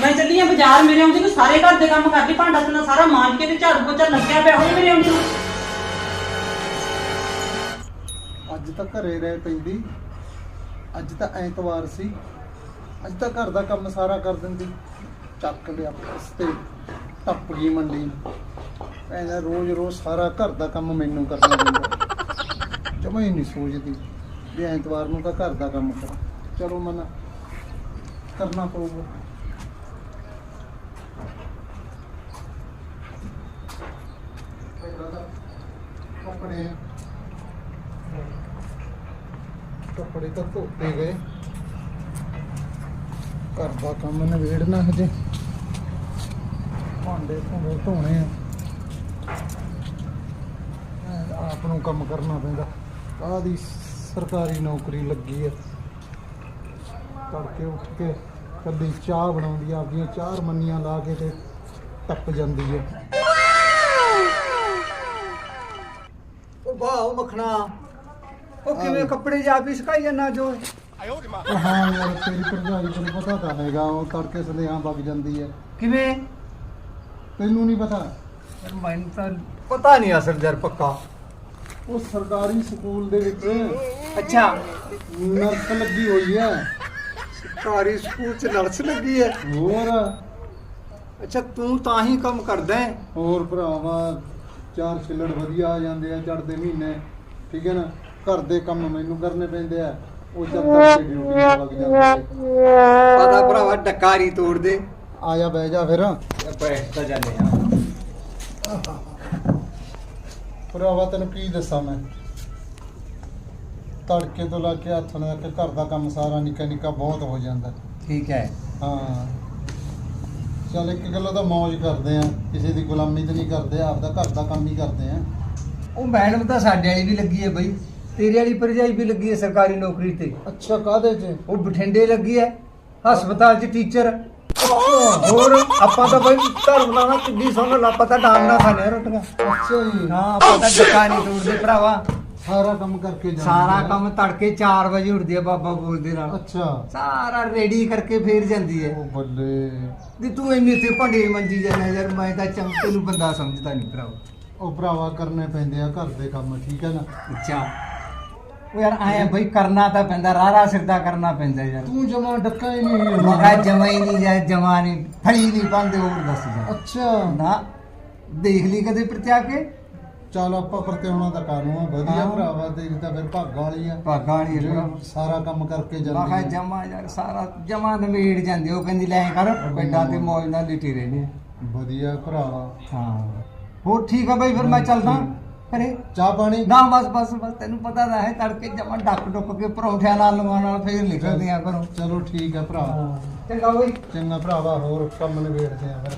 ਮੈਂ ਚੱਲੀ ਆ ਬਾਜ਼ਾਰ, ਮੇਰੇ ਆਉਂਦੇ ਨੂੰ ਸਾਰੇ ਘਰ ਦੇ ਕੰਮ ਕਰਦੀ ਭਾਂਡਾ ਤਨਾ ਸਾਰਾ ਮਾਂਜ ਕੇ ਤੇ ਝਾੜੂ ਪੋਚਾ ਲੱਗਿਆ ਪਿਆ ਹੋਵੇ ਮੇਰੇ ਆਉਂਦੇ ਨੂੰ। ਅੱਜ ਤਾਂ ਘਰੇ ਰਹਿ ਪੈਂਦੀ। ਅੱਜ ਤਾਂ ਐਤਵਾਰ ਸੀ। ਅੱਜ ਤਾਂ ਘਰ ਦਾ ਕੰਮ ਸਾਰਾ ਕਰ ਦਿੰਦੀ। ਚੱਕ ਲਿਆ ਤੇ ਟੱਪ ਗਈ ਮੰਡੀ। ਐਨਾ ਰੋਜ਼ ਰੋਜ਼ ਸਾਰਾ ਘਰ ਦਾ ਕੰਮ ਮੈਨੂੰ ਕਰਨਾ ਪੈਂਦਾ। ਜਮਾ ਹੀ ਨਹੀਂ ਸੋਚਦੀ ਵੀ ਐਤਵਾਰ ਨੂੰ ਤਾਂ ਘਰ ਦਾ ਕੰਮ ਕਰਾਂ। ਚਲੋ ਮਨਾ, ਕਰਨਾ ਪਊਗਾ ਪਹਿਲਾਂ ਤਾਂ ਕੱਪੜੇ ਕੱਪੜੇ ਤਾਂ ਧੋਤੇ ਗਏ। ਘਰ ਦਾ ਕੰਮ ਨਵੇੜਨਾ ਹਜੇ। ਭਾਂਡੇ ਭੁੰਡੇ ਧੋਣੇ ਆ। ਆਪ ਨੂੰ ਕੰਮ ਕਰਨਾ ਪੈਂਦਾ। ਆਦੀ ਸਰਕਾਰੀ ਨੌਕਰੀ ਲੱਗੀ ਆ। ਤੜਕੇ ਉੱਠ ਕੇ ਕੱਲੀ ਚਾਹ ਬਣਾਉਂਦੀ ਆ। ਆਪਦੀਆਂ ਚਾਰ ਮੰਨੀਆਂ ਲਾ ਕੇ ਤੇ ਟੱਪ ਜਾਂਦੀ ਆ। ਉਹ ਮੱਖਣਾ। ਉਹ ਕਿਵੇਂ ਕੱਪੜੇ ਜਾ ਵੀ ਸਕਾਈ ਜਾਂਦਾ ਜੋ? ਉਹ ਹਾਂ ਯਾਰ ਤੇਰੀ ਭਰਜਾਈ ਤੈਨੂੰ ਪਤਾ ਤਾਂ ਹੈਗਾ ਉਹ ਤੜਕੇ ਸੰਦੇਹਾਂ ਵਗ ਜਾਂਦੀ ਹੈ। ਕਿਵੇਂ? ਤੈਨੂੰ ਨਹੀਂ ਪਤਾ? ਯਾਰ ਮੈਨੂੰ ਤਾਂ ਪਤਾ ਨਹੀਂ ਅਸਲ ਜਰ ਪੱਕਾ। ਉਹ ਸਰਕਾਰੀ ਸਕੂਲ ਦੇ ਵਿੱਚ ਅੱਛਾ। ਨਰਸ ਲੱਗੀ ਹੋਈ ਹੈ। ਸਰਕਾਰੀ ਸਕੂਲ ਚ ਨਰਸ ਲੱਗੀ ਹੈ। ਹੋਰ? ਅੱਛਾ ਤੂੰ ਤਾਂ ਹੀ ਕੰਮ ਕਰਦਾ ਹੈ। ਹੋਰ ਭਰਾਵਾ ਚਾਰ ਛਿੱਲੜ ਵਧੀਆ ਆ ਜਾਂਦੇ ਆ ਚੜਦੇ ਮਹੀਨੇ ਠੀਕ ਹੈ ਨਾ? ਘਰ ਦੇ ਕੰਮ ਮੈਨੂੰ ਕਰਨੇ ਪੈਂਦੇ ਆ ਉਹ ਜਦ ਤੱਕ ਡਿਊਟੀ ਤੇ ਵਗ ਜਾਂਦੇ। ਪਤਾ ਭਰਾਵਾ ਡਕਾਰੀ ਤੋੜ ਦੇ। ਆ ਜਾ ਬਹਿ ਜਾ ਫਿਰ। ਬੈਠ ਤਾਂ ਜਾਂਦੇ ਆ। ਭਰਾਵਾ ਤੈਨੂੰ ਕੀ ਦੱਸਾਂ ਮੈਂ? ਤੜਕੇ ਤੋਂ ਲਾ ਕੇ ਹੱਥ ਨਾਲ ਕਿ ਘਰ ਦਾ ਕੰਮ ਸਾਰਾ ਨਿੱਕਾ ਨਿੱਕਾ ਬਹੁਤ ਹੋ ਜਾਂਦਾ। ਠੀਕ ਹੈ। ਹਾਂ। ਚੱਲ ਇੱਕ ਗੱਲੋਂ ਤਾਂ ਮौज ਕਰਦੇ ਆ ਕਿਸੇ ਦੀ ਗੁਲਾਮੀ ਤੇ ਨਹੀਂ ਕਰਦੇ ਆਪਦਾ ਘਰ ਦਾ ਕੰਮ ਹੀ ਕਰਦੇ ਆ। ਉਹ ਮੈਡਮ ਤਾਂ ਸਾਡੇ ਵਾਲੀ ਵੀ ਲੱਗੀ ਹੈ ਬਈ ਤੇਰੇ ਵਾਲੀ ਭਰਜਾਈ ਵੀ ਲੱਗੀ ਹੈ ਸਰਕਾਰੀ ਨੌਕਰੀ ਤੇ। ਅੱਛਾ ਕਾਹਦੇ 'ਚ? ਉਹ ਬਠਿੰਡੇ ਲੱਗੀ ਹੈ ਹਸਪਤਾਲ 'ਚ ਟੀਚਰ ਹੋਰ ਆਪਾਂ ਤਾਂ ਬਈ ਧਰਮ ਦਾ ਨਾ ਕਿੱਡੀ ਸੁਣ ਲਾ ਪਤਾ ਡਾਂਗ ਨਾ ਖਾਣੇ ਰੋਟੀਆਂ। ਅੱਛਾ ਜੀ। ਹਾਂ ਆਪਾਂ ਤਾਂ ਡੱਕਾ ਨਹੀਂ ਤੋੜਦੇ ਭਰਾਵਾ। ਸਾਰਾ ਕੰਮ ਕਰਕੇ ਜਾਂਦੇ ਸਾਰਾ। ਕੰਮ ਤੜਕੇ 4 ਵਜੇ ਉੱਠਦੀ ਆ ਬਾਬਾ ਬੋਲਦੇ ਨਾਲ। ਅੱਛਾ। ਸਾਰਾ ਰੈਡੀ ਕਰਕੇ ਫੇਰ ਜਾਂਦੀ ਹੈ ਉਹ ਬੱਲੇ। ਤੇ ਤੂੰ ਇੰਨੀ ਇੱਥੇ ਭੰਡੇ ਮੰਜੀ ਜਾਂਦਾ ਯਾਰ ਮੈਂ ਤਾਂ ਚੰਮ ਤੈਨੂੰ ਬੰਦਾ ਸਮਝਦਾ ਨਹੀਂ ਭਰਾਵਾ ਉਹ ਭਰਾਵਾ ਕਰਨੇ ਪੈਂਦੇ ਆ ਘਰ ਦੇ ਕੰਮ ਠੀਕ ਹੈ ਨਾ? ਅੱਛਾ। ਉਹ ਯਾਰ ਆਇਆ ਬਈ ਕਰਨਾ ਤਾਂ ਪੈਂਦਾ ਰਾਰਾ ਸਿਰਦਾ ਕਰਨਾ ਪੈਂਦਾ ਯਾਰ। ਤੂੰ ਜਮਾ ਡੱਕਾ ਹੀ ਨਹੀਂ ਮੈਂ ਕਿਹਾ ਜਮਾ ਹੀ ਨਹੀਂ ਜਾ ਜਮਾ ਨਹੀਂ ਫੜੀ ਨਹੀਂ ਪਾਉਂਦੇ ਹੋਰ ਦੱਸ ਜਾ ਅੱਛਾ। ਨਾ ਦੇਖ ਲਈ ਕਦੇ ਪ੍ਰਤਿਆ ਕੇ? ਚੱਲ ਆਪਾਂ ਪਰਤੇ ਹੋਣਾ ਤਾਂ ਕਾਨੂੰ ਆ। ਵਧੀਆ ਹਾਂ। ਭਰਾਵਾ ਤੇਰੀ ਤਾਂ ਫਿਰ ਭਾਗਾਂ ਵਾਲੀ ਆ। ਭਾਗਾਂ ਵਾਲੀ ਆ। ਸਾਰਾ ਕੰਮ ਕਰਕੇ ਮੈਂ ਕਿਹਾ ਜਾਂਦੀ ਆ। ਜਮਾ ਯਾਰ ਸਾਰਾ ਜਮਾ ਨਵੇੜ ਜਾਂਦੇ ਉਹ ਕਹਿੰਦੀ ਲੈ ਕਰ ਪਿੰਡਾਂ ਤੇ ਮੌਜ ਨਾਲ ਲਿਟੀ ਰਹਿੰਦੇ ਆ। ਵਧੀਆ ਭਰਾਵਾ ਹਾਂ। ਹੋਰ ਠੀਕ ਆ ਬਈ ਫਿਰ ਮੈਂ ਚੱਲਦਾ ਘਰੇ। ਚਾਹ ਪਾਣੀ? ਨਾ ਬਸ ਬਸ ਬਸ ਤੈਨੂੰ ਪਤਾ ਤਾਂ ਹੈ ਤੜਕੇ ਜਮਾ ਡੱਕ ਡੁੱਕ ਕੇ ਪਰੌਂਠਿਆਂ ਨਾਲ ਲਵਾਉਣ ਨਾਲ ਫੇਰ ਨਿਕਲਦੇ ਆ ਘਰੋਂ। ਚਲੋ ਠੀਕ ਆ ਭਰਾ। ਚੰਗਾ ਬਈ। ਚੰਗਾ ਭਰਾਵਾ ਹੋਰ ਕੰਮ ਨਿਬੇੜਦੇ ਆ ਫਿਰ।